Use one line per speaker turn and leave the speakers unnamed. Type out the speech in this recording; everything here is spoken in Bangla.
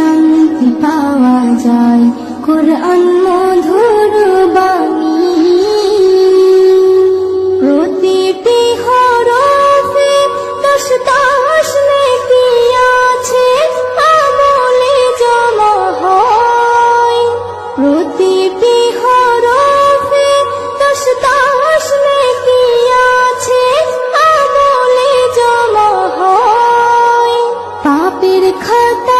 শান্তি পাওয়া যায়। কোরআন মধুর বাণী। প্রতিটি হরফে দশ দশ আছে, আমলে জমা হয়। প্রতিটি হরফে দশ দশ আছে, আমলে জমা হয়। পাপের খাতা